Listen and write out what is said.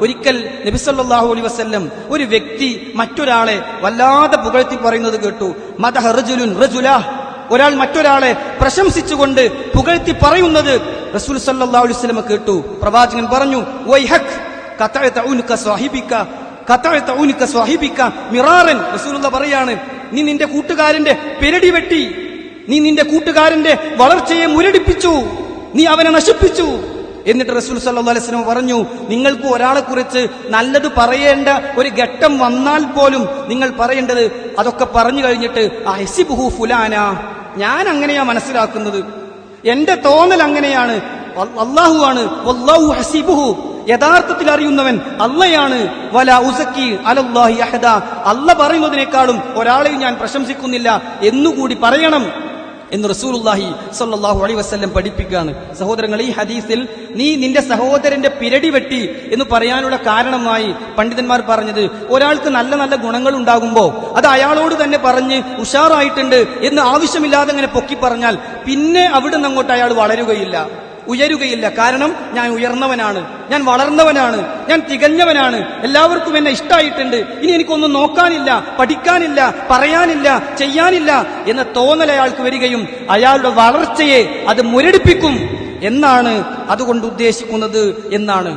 ഒരിക്കൽ നബിസല്ലാഹു അലൈ വസ്ല്ലം ഒരു വ്യക്തി മറ്റൊരാളെ വല്ലാതെ പുകഴ്ത്തി പറയുന്നത് കേട്ടു. മദഹ റജുലുൻ റജുലാ. ഒരാൾ മറ്റൊരാളെ പ്രശംസിച്ചുകൊണ്ട് പുകഴ്ത്തി പറയുന്നത് റസൂൽ സല്ലല്ലാഹു അലൈഹി വസല്ലം കേട്ടു. പ്രവാചകൻ പറഞ്ഞു വൈഹക് മിറാറൻ. റസൂലുള്ള പറയാണ് നീ നിന്റെ കൂട്ടുകാരന്റെ പെരടി വെട്ടി. നീ നിന്റെ കൂട്ടുകാരന്റെ വളർച്ചയെ മുരടിപ്പിച്ചു. നീ അവനെ നശിപ്പിച്ചു. എന്നിട്ട് റസൂൽ സല്ലല്ലാഹു അലൈഹി വസല്ലം പറഞ്ഞു നിങ്ങൾക്ക് ഒരാളെ കുറിച്ച് നല്ലത് പറയേണ്ട ഒരു ഘട്ടം വന്നാൽ പോലും നിങ്ങൾ പറയേണ്ടത് അതൊക്കെ പറഞ്ഞു കഴിഞ്ഞിട്ട് അഹസിബുഹു ഫുലാന. ഞാൻ അങ്ങനെയാ മനസ്സിലാക്കുന്നത്. എന്റെ തോന്നൽ അങ്ങനെയാണ്. അള്ളാഹു ആണ്. ഹസിബുഹു യഥാർത്ഥത്തിൽ അറിയുന്നവൻ അള്ളയാണ്. വല ഉസക്കി അലല്ലാഹി അഹദ. അല്ല പറയുന്നതിനേക്കാളും ഒരാളെയും ഞാൻ പ്രശംസിക്കുന്നില്ല എന്നുകൂടി പറയണം. എന്ന് റസൂലുള്ളാഹി സല്ലാഹു അലൈ വസ്ല്ലം പഠിപ്പിക്കുകയാണ്. സഹോദരങ്ങൾ ഈ ഹദീസിൽ നീ നിന്റെ സഹോദരന്റെ പിരടി വെട്ടി എന്ന് പറയാനുള്ള കാരണമായി പണ്ഡിതന്മാർ പറഞ്ഞത് ഒരാൾക്ക് നല്ല നല്ല ഗുണങ്ങൾ ഉണ്ടാകുമ്പോൾ അത് അയാളോട് തന്നെ പറഞ്ഞ് ഉഷാറായിട്ടുണ്ട് എന്ന് ആവശ്യമില്ലാതെ അങ്ങനെ പൊക്കി പറഞ്ഞാൽ പിന്നെ അവിടുന്ന് അങ്ങോട്ട് അയാൾ വളരുകയില്ല. ഉയരുകയില്ല. കാരണം ഞാൻ ഉയർന്നവനാണ്. ഞാൻ വളർന്നവനാണ്. ഞാൻ തികഞ്ഞവനാണ്. എല്ലാവർക്കും എന്നെ ഇഷ്ടമായിട്ടുണ്ട് ഇനി എനിക്കൊന്നും നോക്കാനില്ല പഠിക്കാനില്ല പറയാനില്ല ചെയ്യാനില്ല എന്ന തോന്നൽ അയാൾക്ക് വരികയും അയാളുടെ വളർച്ചയെ അത് മുരടിപ്പിക്കും എന്നാണ് അതുകൊണ്ട് ഉദ്ദേശിക്കുന്നത് എന്നാണ്.